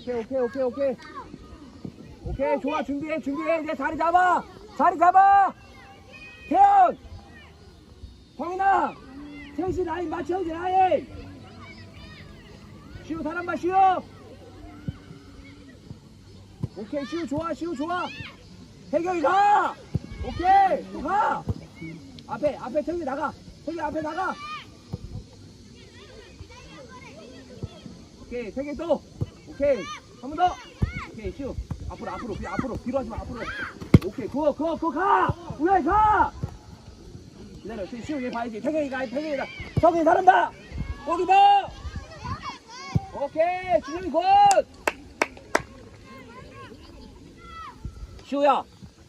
오케이 오케이 오케이 오케이. 오케이 좋아 준비해 준비해. 이제 자리 잡아. 자리 잡아. 태연. 성인아. 셋이 라인 맞춰야지 라인. 시우 사람만 시우 오케이 시우 좋아 시우 좋아. 태경이 가. 오케이 또 가. 앞에 앞에 태경이 나가. 태경이 앞에 나가. 오케이 세개 또 오케이. 한 번 더. 오케이 시우 앞으로 앞으로 뒤 앞으로. 뒤로 하지 마 앞으로. 오케이 그거 그거 그거 가! 우야이 가! 기다려 시우 시우 얘 봐야지. 태경이가 태경이가 성이 사람다! 거기 봐 오케이 준영이 굿 시우야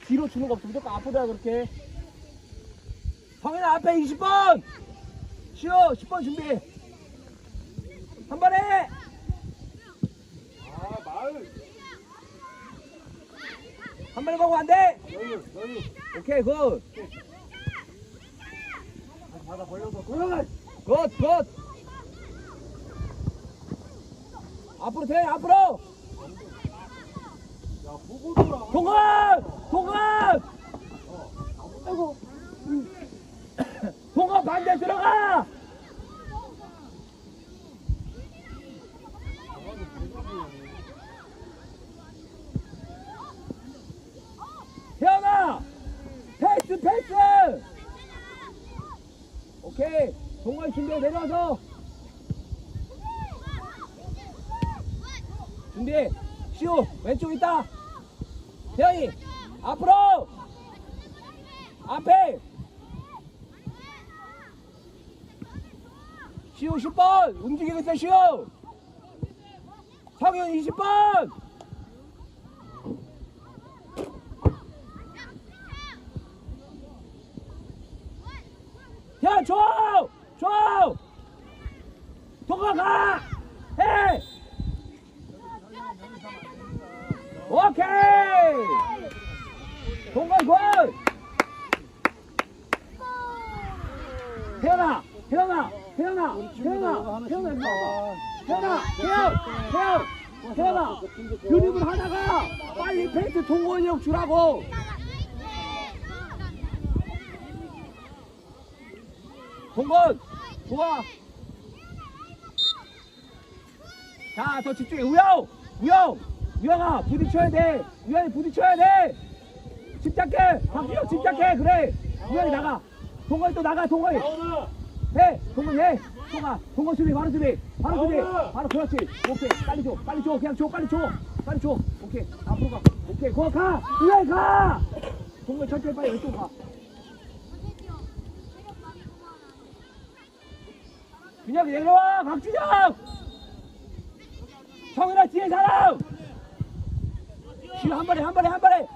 뒤로 주는 거 없어. 무조건 앞으로 해 그렇게. 성인아 앞에 20번! 시우 10번 준비 한 번에 아 마을 한 번에 가고 안돼 여유 여유 오케이 굿 바다 벌려서 고양아 굿, 굿. 앞으로 돼, 앞으로. 야 보고 돌아 동원! 동원! 아이고. 동원 반대 들어가! 태연아! 패스, 패스! 오케이. 동원 준비 내려와서. 준비. 시우, 왼쪽 있다. 태연이, 앞으로! 앞에! 시우 10번! 움직이고 있어, 시우! 성윤 20번! 야, 줘! 줘! 동아가! 해! 오케이! 동건 굿! 태연아! 태연아! 태연아! 태연아! 태연아! 일로 와봐. 태연아! 태연! 태연! 태연아! 드립을 하다가 빨리 페이스 동건이 형 주라고! 동건! 좋아! 자, 더 집중해. 우영! 우영! 우영아, 부딪혀야 돼! 우영이 부딪혀야 돼! 집착해! 박지영 집착해! 그래! 우영이 나가! 동건이 또 나가! 동건이! 해! 동건 해! 동아! 동건 수비! 바로 수비! 바로 수비! 바로 그렇지! 오케이! 빨리 줘! 빨리 줘! 그냥 줘! 빨리 줘! 빨리 줘! 오케이! 앞으로 가! 오케이! 거 가! 우영이 가! 동건 천천히 빨리 왼쪽 가! 준혁이 내려와! 박준혁! 성현아 뒤에 사람! 지금 한 번에 한 번에 한 번에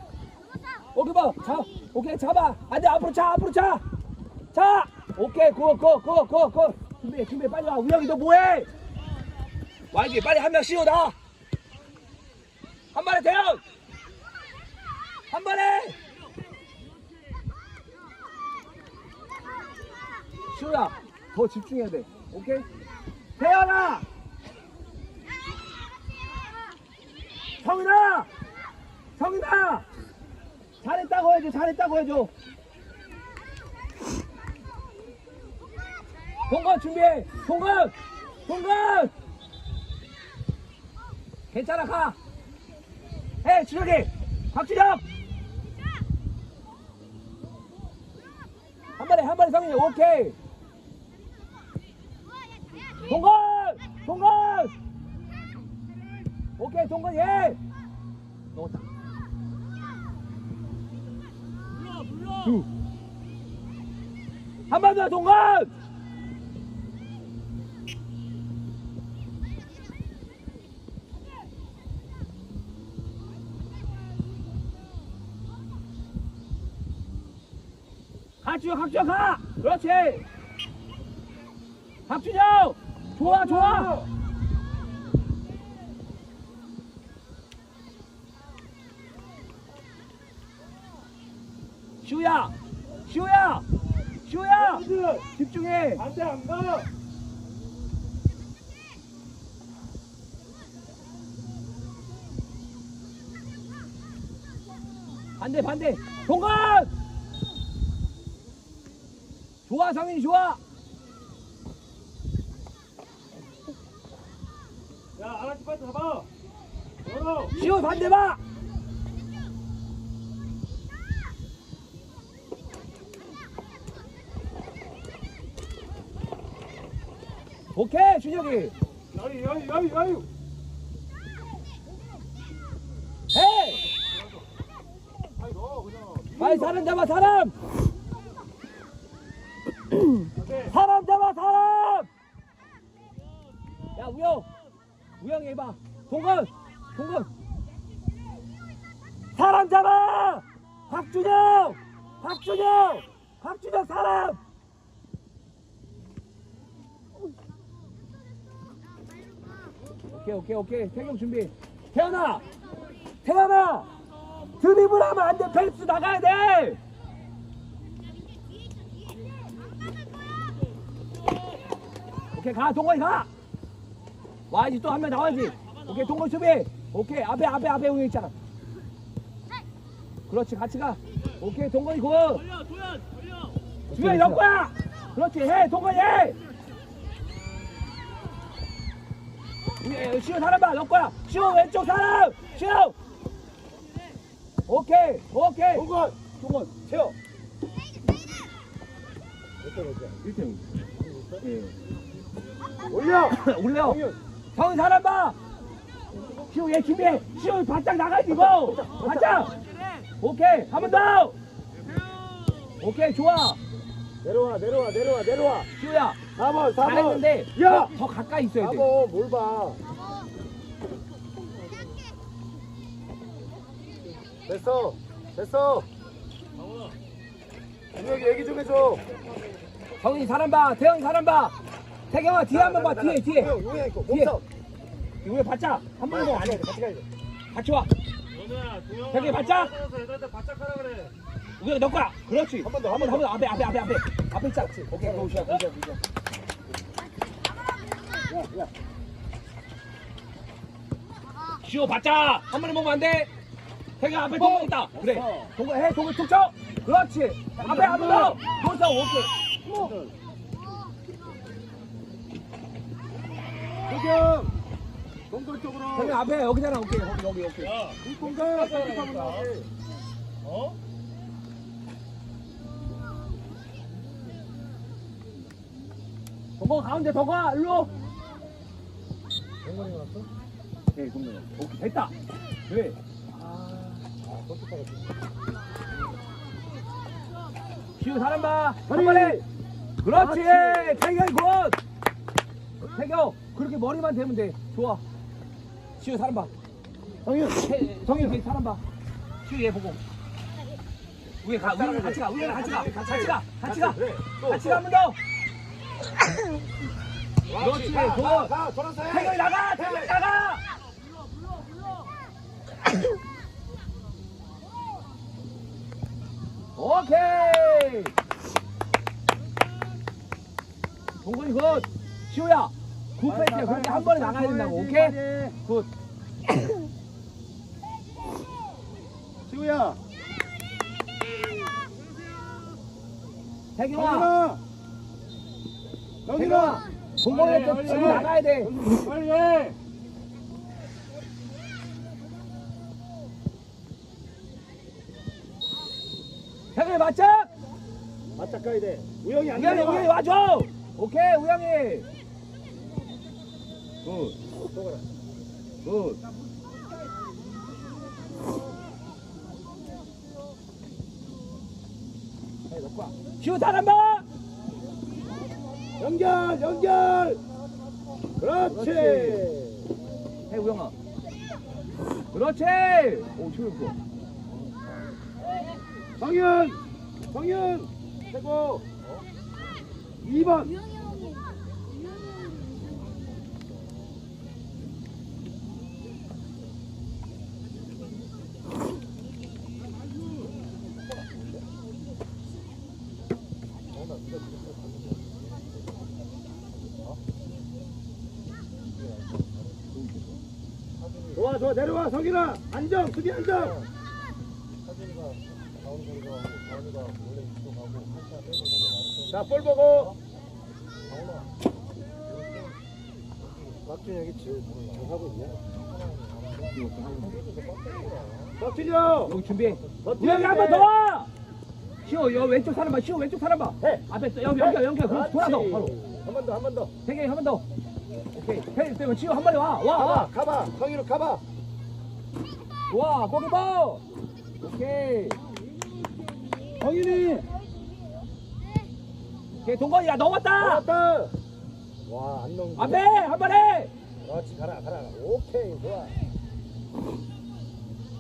오케이 봐. 자, 오케이 잡아. 안돼 앞으로 차 앞으로 차. 자, 오케이 고고고고고 준비 준비 빨리 와. 우영이 너 뭐해? 와이기 빨리 한명 나. 한 번에 대형. 한 번에. 시우야 더 집중해야 돼. 오케이? 태연아! 성인아! 성인아! 잘했다고 해줘, 잘했다고 해줘. 동건 준비해! 동건! 동건! 괜찮아, 가! 해, 주혁이! 박주혁! 한 번에, 한 번에 성인이, 오케이! 동건! 동건! 오케이, 동건, 예! 넣었다. 두. 한번 더, 동건! 학주 학주 가 그렇지! 박준영 좋아 좋아! 시우야 시우야 시우야! 집중해! 안돼 안가! 반대 반대! 동건! 좋아 성인이 좋아. 야 아라치 파트 잡아. 열어. 시호 반대 봐. 오케이 준혁이. 여유 여유 여유 여유. 헤이. 아이 사람 잡아 사람 야 우영. 우영이 해봐. 동건 동건 사람 잡아! 박준영! 박준영! 박준영 사람! 오케이 오케이 오케이. 태경 준비. 태연아! 태연아! 드리블 하면 안돼. 펜스 나가야 돼! 오케이 가. 동건이 가 와야지 또 한 명 나와야지 오케이 동건 수비 오케이 앞에 앞에 앞에 우영 있잖아 그렇지 같이 가 오케이 동건이 고 주현이 너 거야 그렇지 해 동건이 해 예, 시호 사람 봐, 너 거야. 시호 왼쪽 사람. 시호. 오케이, 오케이. 동건 동건 채워. 이렇게 1등. 예. 올려 올려. 성은 사람 봐. 시호 얘 준비해. 시호 바짝 나가야지 이거. 바짝. 오케이, 한 번 더. 오케이, 좋아. 내려와 내려와 내려와 내려와 시호야, 4번 4번 잘했는데 야 더, 더 가까이 있어야 돼. 4번 뭘봐 됐어 됐어 준혁이 얘기 좀 해줘 성이 사람 봐. 태영이 사람 봐. 태경아 뒤에 한 번 봐. 뒤에 뒤에. 있고 뒤에. 몸싸움 이거 바짝. 한 번도 안 해. 같이 가야 돼 같이 와. 연우야 동영아 저기 바짝. 애들한테 바짝 하라 그래 우리가 너 거야. 그렇지. 한 번 더, 한 한번 번, 더. 앞에, 앞에, 앞에, 앞에. 앞에 있자. 오케이, 고시야, 고시야, 고시야. 야야 시오 바짝. 한 번에 먹으면 안 돼. 태경 앞에 동건 있다. 그래. 동건 해, 동건 툭 쳐. 그렇지. 앞에 한번 더. 동선 오케이. 도경 동굴 쪽으로 태경 앞에 여기잖아. 오케이, 여기, 여기, 오케이. 이 공간 나오지 어? 동건 가운데 더 가. 일로. 동건이 왔어? 오케이, 동건. 오케이, 됐다. 그래. 아 골키퍼가 시우 사람 봐. 한 다리. 번에. 그렇지. 그렇지. 태경이 굿. 태경 그렇게 머리만 대면 돼. 좋아. 시우 사람 봐. 성윤 정이 걔 사람 봐. 시우 얘 보고. 위에 가. 우리 같이 가. 우리 같이 가. 같이 가. 같이 가. 같이 또. 가. 한번 더. 그렇지 가, 굿. 가, 가 돌아서 해 태경이 나가. 태경이 나가. 오케이. 동건이 굿. 시우야. 굿 패스야. 그렇게 한 번에 나가야 된다고. 오케이? 굿. 지우야 태경아. 성윤아 동건이 또 지금 나가야 돼. 빨리 해 태경이 맞자. 바짝 가야 돼 우영이 안 우영이 우영이 내려와 와줘. 오케이 우영이. 굿. 굿. 사람 봐. 연결 연결 그렇지 해 우영아. 그렇지. 오 시우 좋아. 성윤 성윤 최고 2번 성윤아 안정 수비 안정 자, 볼 보고. 박준이 여기 잘하고 있네. 박준이 형! 여기 준비. 박준이 우영이 한번 더 와! 시호, 여 왼쪽 사람 봐. 시호 왼쪽 사람 봐. 해. 앞에 또 여기 연결 연결. 그럼 돌아서 바로. 한 번 더, 한 번 더. 세경이 한번 더. 오케이. 해, 해, 시호 한 번에 와. 와, 가봐, 와. 가봐. 성희로 가봐. 와, 고기버. 오케이. 성윤이! 오케이, 동건이 야 넘었다. 나왔다! 와, 안 넘겨. 앞에 한 번에. 그렇지, 가라, 가라. 오케이, 좋아.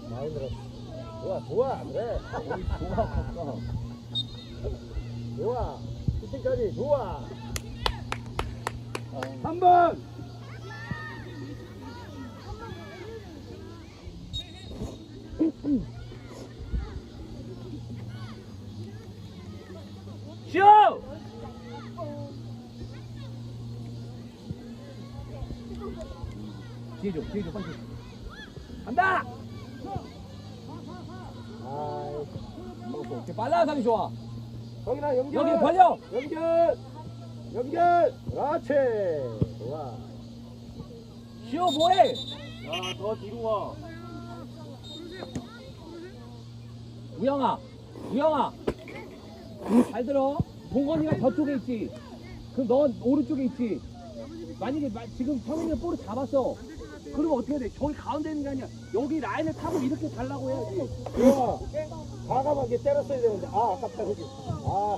많이 늘었어. 좋아, 좋아, 그래. 좋아. 좋아. 슈팅까지 좋아. 한 번. 시호. 뒤에 줘, 뒤에 줘, 빨리. 간다. 아이, 먹었어. 오케이, 빨라 상이 좋아. 성인아 연결. 여기 벌려. 연결. 연결. 그렇지. 좋아. 시호 뭐해? 야, 더 뒤로 와. 우영아, 우영아. 잘 들어. 동건이가 저쪽에 있지. 그럼 넌 오른쪽에 있지. 만약에 마- 지금 성민이가 볼을 잡았어. 그러면 어떻게 해야 돼? 저기 가운데 있는 게 아니야. 여기 라인을 타고 이렇게 달라고 해야지. 좋아. 과감하게 때렸어야 되는데. 아, 아깝다, 그지? 아.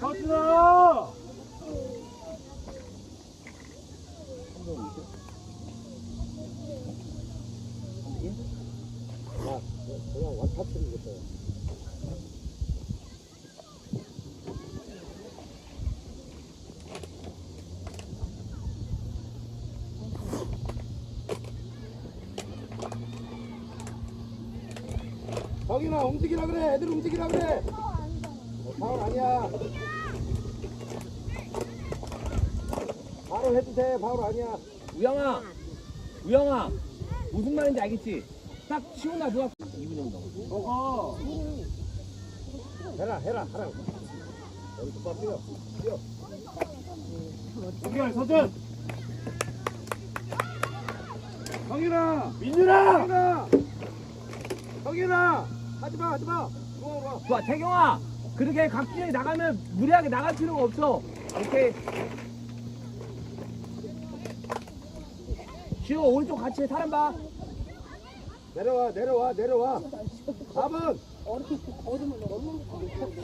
가준 아! 야, 그냥 원타치를 겠어요 성인아 움직이라 그래 애들 움직이라 그래 어, 파울 아니야 바로 해도 돼 파울 아니야 우영아, 우영아. 무슨 말인지 알겠지? 딱 치고 나서 2분 정도. 먹어 해라 해라 하라 여기 똑바로 뛰어 뛰어 연결 서준 성윤아 민준아 성윤아 하지마 하지마 좋아, 태경아. 그렇게 각진이 나가면 무리하게 나갈 필요가 없어. 오케이. 시호 오른쪽 같이 사람 봐. 내려와 내려와 내려와. 4번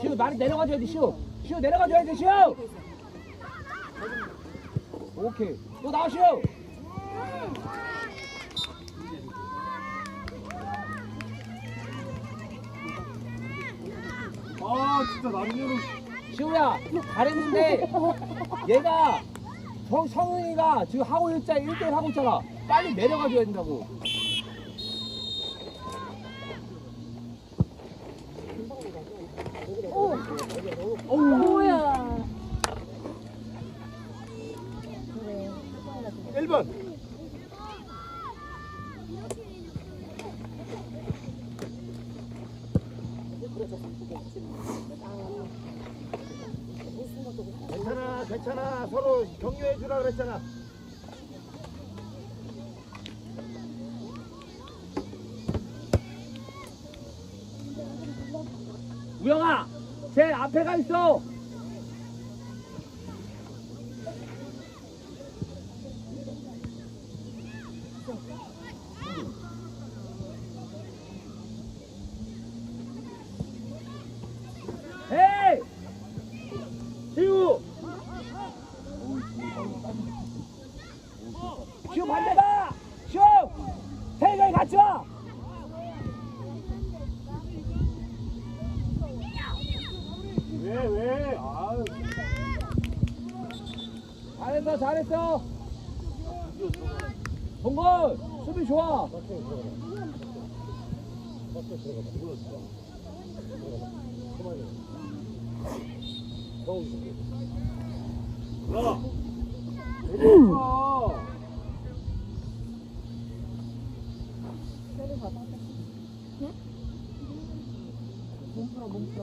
시우 많이 내려가줘야 돼 시우. 시우 내려가줘야 돼 시우. 오케이. 또 나와 시우. 아 진짜 남녀로 시우야 잘했는데 얘가 성, 성은이가 지금 하고 있자 1대1 하고 있잖아. 빨리 내려가줘야 된다고 우영아 제 앞에 가 있어 왜 왜 아유 잘했어 잘했어. 동건 수비 좋아. 풀어. 두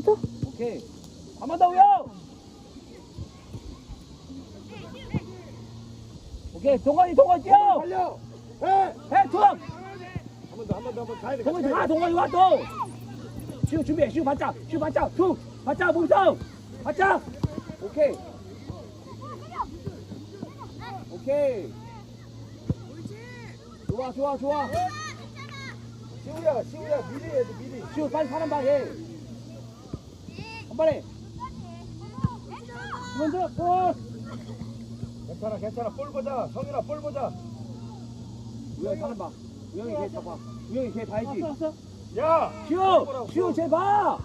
꽂아? 오케이. 한번 더 우영. 오케이. 동건이 동건 뛰어. 달려! 해! 해 투. 한번 더, 한 번 더, 한 번 가야 돼. 동건이 가 동건이 와 또. 시우 준비해. 시우 바짝. 시우 바짝. 툭. 바짝 몸싸움. 바짝. 오케이. 오케이. 좋아 좋아 좋아. 시우야, 시우야, 미리 돼, 미리. 시우 빨리 사람 봐 해. 한 번에. 먼저 골. 괜찮아, 괜찮아. 볼 보자. 성윤아, 볼 보자. 우영이 사람 봐. 우영이 걔 봐봐. 우영이 걔 봐야지. 야! 시우 시우 쟤 봐.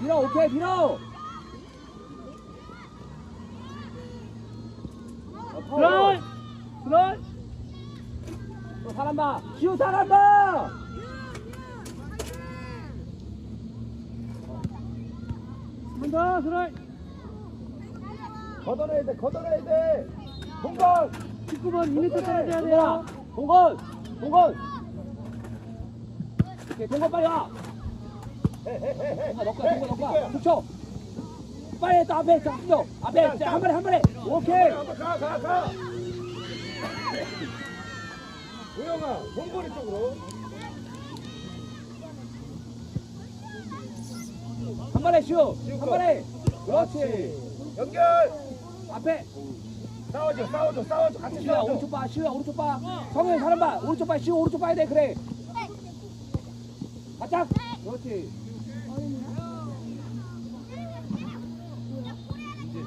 밀어 오케이 밀어. 드라이 드라이. 또 사람 봐. 시우 사람 봐. 한다 드라이. 걷어내야 돼, 걷어내야 돼. 동건! 19번 2m 떨어져야 돼요. 동건! 동건! 오케이, 동건 빨리 와! 동건 넣고 동건 넣고. 붙여! 빨리 또 앞에, 자! 앞에, 자, 한 번에, 한 번에! 오케이! 한번 가, 가, 가. 우영아, 동건이 쪽으로. 한 번에 쉬어! 한 번에! 그렇지! 연결! 앞에! 싸워줘, 싸워줘, 싸워줘. 같이 시우야, 싸워줘. 오른쪽 봐, 시우야, 오른쪽 봐! 성현 사람 봐! 오른쪽 봐, 시우, 오른쪽 봐야 돼, 그래! 바짝! 그렇지!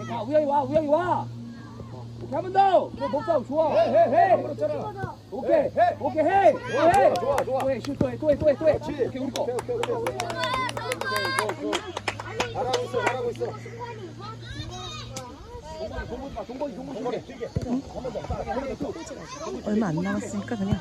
자, 우영이 와, 우영이 와! 오케이, 한번 더! 오케이, 목싸움 좋아! 해, 해, 해. 해. 그렇잖아. 오케이, 해, 해. 오케이, 해! 좋아, 해! 좋아, 좋아. 또 해, 슛, 또 해, 또 해, 또 해, 또 해! 그렇지. 오케이, 우리 거! 오케이, 오케이, 오케이. 잘하고 있어, 잘하고 있어. 더. 얼마 안 남았으니까 그냥.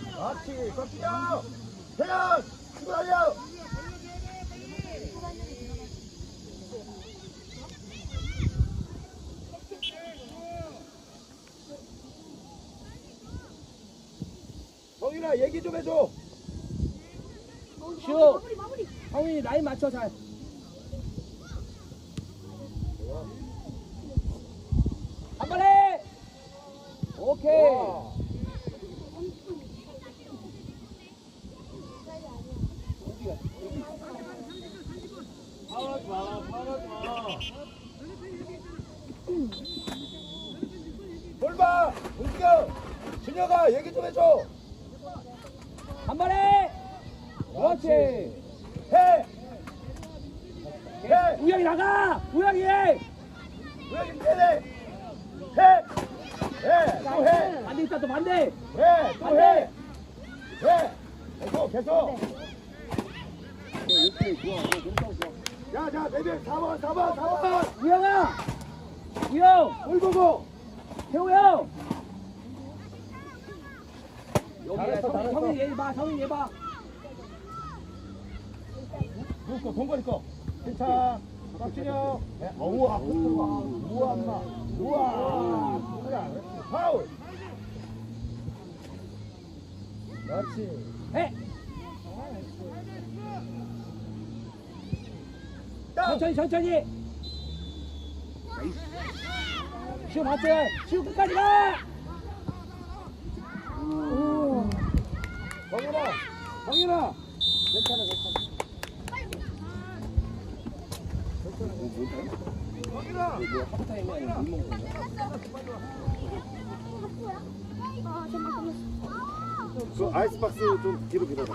성윤아 얘기 좀 해줘. 시우! 성민이 라인 맞춰, 잘! 한 번에! 오케이! 와. 볼봐 움직여 준혁아 얘기 좀 해줘 한 번에! 그렇지! 해 해! 우영이 나가! 우영이 해! 왜 이렇게 해? 해! 해! 또 해! 반대 있다 또 반대! 해! 또 해! 해! 계속 계속 오케이 좋아 좋아 좋아 야, 자, 레벨 4번, 4번, 4번! 우영아! 우영! 볼 보고! 태우 형! 잘했어, 여기 잘했어. 성인 얘 봐, 성인 얘 봐. 누구 거, 동건이 거. 괜찮아. 박준혁. 네. 어우와, 우와, 우와, 엄마. 우와. 그래. 파울. 그렇지. 해! 천천히 천천히! 시우? 시우 끝까지 가! 정윤아, 정윤아. 괜찮아, 괜찮아. 그 아이스박스 좀 뒤로 밀어봐.